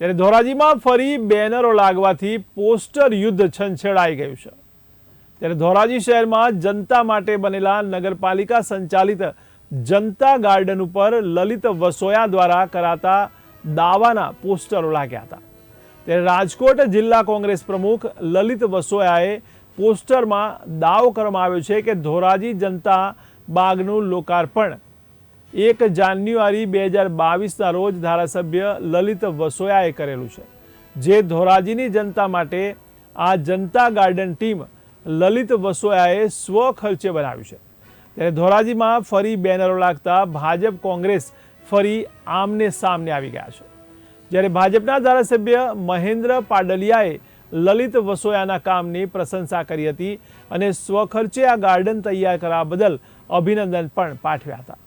ત્યારે ધોરાજીમાં ફરી બેનરો લાગવાથી પોસ્ટર યુદ્ધ છંછેડાઈ ગયું છે. ત્યારે ધોરાજી શહેરમાં જનતા માટે બનેલા નગરપાલિકા સંચાલિત જનતા ગાર્ડન ઉપર લલિત વસોયા દ્વારા કરાતા દાવાના પોસ્ટરો લાગ્યા હતા. ત્યારે રાજકોટ જિલ્લા કોંગ્રેસ પ્રમુખ લલિત વસોયાએ પોસ્ટરમાં દાવો કરવામાં આવ્યો છે કે ધોરાજી જનતા બાગનું લોકાર્પણ એક જાન્યુઆરી બે હજાર બાવીસના રોજ ધારાસભ્ય લલિત વસોયાએ કરેલું છે. જે ધોરાજીની જનતા માટે આ જનતા ગાર્ડન ટીમ લલિત વસોયાએ સ્વ ખર્ચે બનાવ્યું છે. ત્યારે ધોરાજીમાં ફરી બેનરો લાગતા ભાજપ કોંગ્રેસ ફરી આમને સામને આવી ગયા છે. જ્યારે ભાજપના ધારાસભ્ય મહેન્દ્ર પાડલિયાએ લલિત વસોયાના કામની પ્રશંસા કરી હતી અને સ્વખર્ચે આ ગાર્ડન તૈયાર કરવા બદલ અભિનંદન પણ પાઠવ્યા હતા.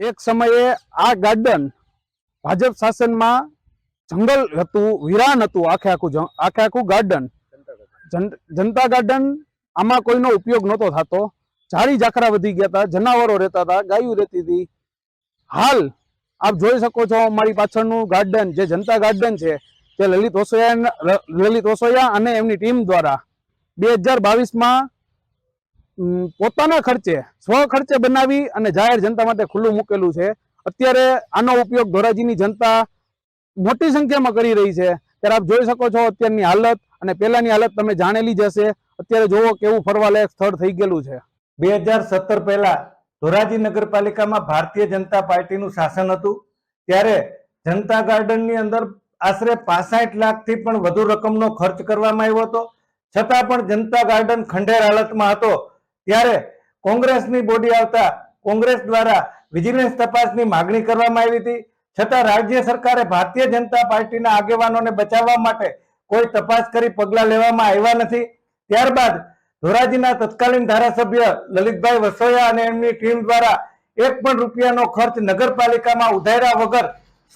એક સમયે આ ગાર્ડન ભાજપ શાસનમાં જંગલ હતું, વિરાન હતું, આખે આખું આખે આખું ગાર્ડન. જનતા ગાર્ડન આમાં કોઈનો ઉપયોગ નહોતો થતો. ઝાડી ઝાખરા વધી ગયા હતા, જનાવરો રહેતા હતા, ગાયું રહેતી હતી. હાલ આપ જોઈ શકો છો અમારી પાછળનું ગાર્ડન, જે જનતા ગાર્ડન છે, તે લલિત ઓસોયા લલિત ઓસોયા અને એમની ટીમ દ્વારા બે હજાર બાવીસમાં પોતાના ખર્ચે, સ્વ ખર્ચે બનાવી અને જાહેર જનતા માટે ખુલ્લું મૂકેલું છે. અત્યારે આનો ઉપયોગ ધોરાજીની જનતા મોટી સંખ્યામાં કરી રહી છે. ત્યારે આપ જોઈ શકો છો અત્યારની હાલત અને પહેલાની હાલત તમે જાણેલી જ હશે. અત્યારે જોવો કેવું ફરવાલાયક સ્થળ થઈ ગયેલું છે. બે હજાર સત્તર પહેલા ધોરાજી નગરપાલિકામાં ભારતીય જનતા પાર્ટીનું શાસન હતું. ત્યારે જનતા ગાર્ડનની અંદર આશરે પાસઠ લાખથી પણ વધુ રકમનો ખર્ચ કરવામાં આવ્યો હતો. છતાં પણ જનતા ગાર્ડન ખંડેર હાલતમાં હતો. ત્યારે કોંગ્રેસની બોડી આવતા કોંગ્રેસ દ્વારા વિજિલન્સ તપાસની માગણી કરવામાં આવી હતી. છતાં રાજ્ય સરકારે ભારતીય જનતા પાર્ટીના આગેવાનોને બચાવવા માટે કોઈ તપાસ કરી પગલાં લેવામાં આવ્યા નથી. ત્યારબાદ ધોરાજીના તત્કાલીન ધારાસભ્ય લલિતભાઈ વસોયા અને એમની ટીમ દ્વારા એક પણ રૂપિયાનો ખર્ચ નગરપાલિકામાં ઉધાર્યા વગર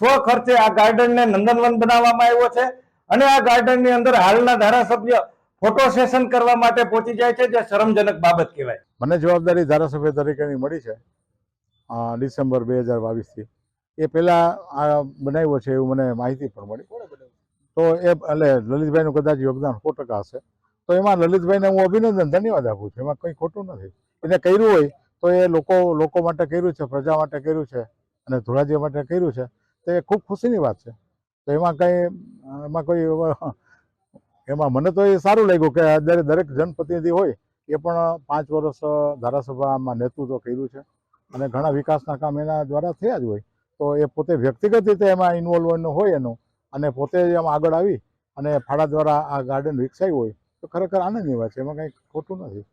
સ્વ ખર્ચે આ ગાર્ડનને નંદનવન બનાવવામાં આવ્યો છે. અને આ ગાર્ડનની અંદર હાલના ધારાસભ્ય ફોટો સેશન કરવા માટે પહોંચી જાય છે, જે શરમજનક બાબત કહેવાય. મને જવાબદારી ધારાસભ્ય તરીકેની મળી છે ડિસેમ્બર બે હજાર બાવીસથી. એ પહેલાં આ બનાવ્યો છે એવું મને માહિતી પણ મળી. તો એ એટલે લલિતભાઈનું કદાચ યોગદાન સો ટકા હશે. તો એમાં લલિતભાઈને હું અભિનંદન, ધન્યવાદ આપું છું. એમાં કંઈ ખોટું નથી. એને કર્યું હોય તો એ લોકો લોકો માટે કર્યું છે, પ્રજા માટે કર્યું છે અને ધોરાજી માટે કર્યું છે. તો એ ખૂબ ખુશીની વાત છે. તો એમાં કંઈ, એમાં કોઈ એમાં મને તો એ સારું લાગ્યું કે દરેક દરેક જનપ્રતિનિધિ હોય, એ પણ પાંચ વર્ષ ધારાસભામાં નેતૃત્વ કર્યું છે. અને ઘણા વિકાસના કામ એના દ્વારા થયા જ હોય. તો એ પોતે વ્યક્તિગત રીતે એમાં ઇન્વોલ્વ હોય એનું. અને પોતે જ એમાં આગળ આવી અને ફાળા દ્વારા આ ગાર્ડન વિકસાવ્યું હોય, તો ખરેખર આનંદની વાત છે. એમાં કંઈ ખોટું નથી.